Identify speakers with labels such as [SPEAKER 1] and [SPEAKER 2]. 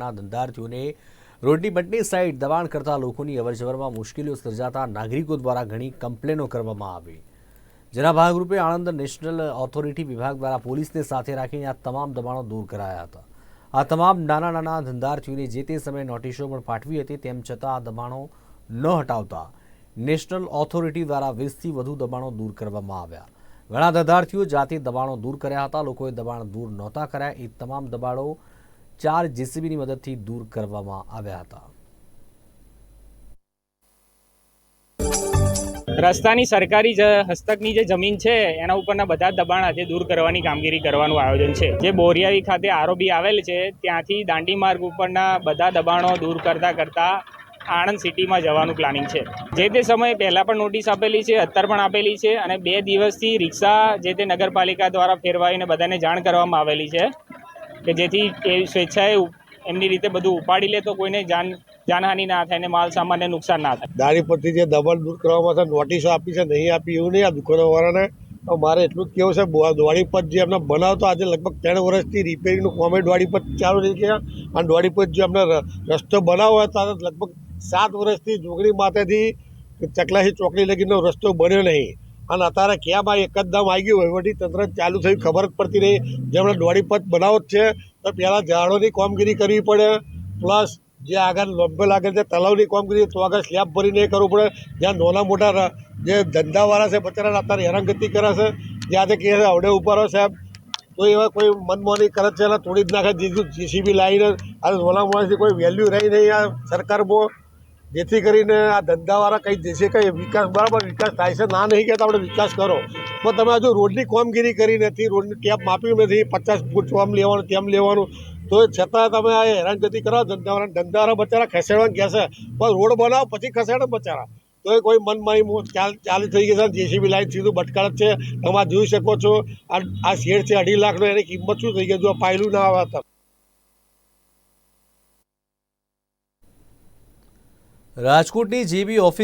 [SPEAKER 1] ના ધંધાર્થીઓને રોડની બંને સાઈડ દબાણ કરતા લોકોની અવરજવરમાં મુશ્કેલીઓ સર્જાતા નાગરિકો દ્વારા ઘણી કમ્પ્લેનો કરવામાં આવી. જેના ભાગરૂપે આણંદ નેશનલ ઓથોરિટી વિભાગ દ્વારા પોલીસને સાથે રાખીને આ તમામ દબાણો દૂર કરાયા હતા. આ તમામ નાના નાના ધંધાર્થીઓને જે તે સમયે નોટિસો પણ પાઠવી હતી, તેમ છતાં આ દબાણો ન હટાવતા નેશનલ ઓથોરિટી દ્વારા વીસથી વધુ દબાણો દૂર કરવામાં આવ્યા. ઘણા ધંધાર્થીઓ જાતે દબાણો દૂર કર્યા હતા, લોકોએ દબાણ દૂર નહોતા કર્યા. એ તમામ દબાણો ચાર જેસીબીની મદદથી દૂર કરવામાં આવ્યા હતા.
[SPEAKER 2] રસ્તાની સરકારી હસ્તકની જે જમીન છે, એના ઉપરના બધા દબાણ આજે દૂર કરવાની કામગીરી કરવાનું આયોજન છે. જે બોરિયાવી ખાતે આરોબી આવેલ છે, ત્યાંથી દાંડી માર્ગ ઉપરના બધા દબાણો દૂર કરતા કરતા આણંદ સિટીમાં જવાનું પ્લાનિંગ છે. જે તે સમયે પહેલાં પણ નોટિસ આપેલી છે, અત્યાર પણ આપેલી છે અને બે દિવસથી રિક્ષા જે તે નગરપાલિકા દ્વારા ફેરવાઈને બધાને જાણ કરવામાં આવેલી છે. કે જેથી એ સ્વેચ્છાએ એમની રીતે બધું ઉપાડી લે તો કોઈને જાન જાનહાનિ ના થાય ને માલ સામાનને નુકસાન ના થાય.
[SPEAKER 3] દારી પરથી જે દબાણ દૂર કરવામાં છે નોટિસો આપી છે, નહીં આપી એવું નહીં, આ દુકાનોવાળાને મારે એટલું જ કેવું છે દોડી પર જે એમને બનાવતો આજે લગભગ ત્રણ વર્ષથી રિપેરિંગનું કોમે દોડી પર ચાલુ થઈ ગયા. અને દોડી પર જે અમને રસ્તો બનાવો હોય તો લગભગ સાત વર્ષથી જોગણી માથેથી ચકલાસી ચોકડી લગીનો રસ્તો બન્યો નહીં. અને અત્યારે ક્યાં આ એક જ દમ આવી ગયું વહીવટી તંત્ર ચાલુ થયું, ખબર જ પડતી નહીં જેમણે દોડી પથ બનાવો જ છે, તો પહેલાં ઝાડોની કામગીરી કરવી પડે. પ્લસ જે આગળ લોબ્બે લાગે છે તલાવની કામગીરી, તો આગળ સ્લેબ ભરીને એ કરવું પડે. જ્યાં નાના મોટા જે ધંધાવાળા છે બચારા અત્યારે હેરાનગતિ કરે છે. જ્યાં આજે કહે છે હવડે ઉપર સાહેબ. તો એવા કોઈ મનમોની કરે છે તોડી જ નાખે. જીસીબી લાવીને આ નાના મોટાથી કોઈ વેલ્યુ રહી નહીં આ સરકારમાં. જેથી કરીને આ ધંધાવાળા કંઈ દેશે કંઈ વિકાસ, બરાબર, વિકાસ થાય છે, ના નહીં કહેતા, આપણે વિકાસ કરો. પણ તમે હજુ રોડની કામગીરી કરી નથી, રોડની ટેપ માપ્યું નથી, પચાસ ફૂટ આમ લેવાનું, તેમ લેવાનું, તો છતાં તમે આ હેરાનગતિ કરો, ધંધાવાળા ધંધાવાળા બચારા ખસેડવાનું કહેશે પણ રોડ બનાવો, પછી ખસેડો બચારા. તો એ કોઈ મનમાની ચાલ, ચાલુ થઈ ગઈ છે, જેસીબી લાઈન સીધું ભટકાળ છે. તમે જોઈ શકો છો, આ શેડ છે, અઢી લાખનો, એની કિંમત શું થઈ ગઈ, જો પાયલું ના આવે
[SPEAKER 1] રાજકોટની જેબી ઓફિસ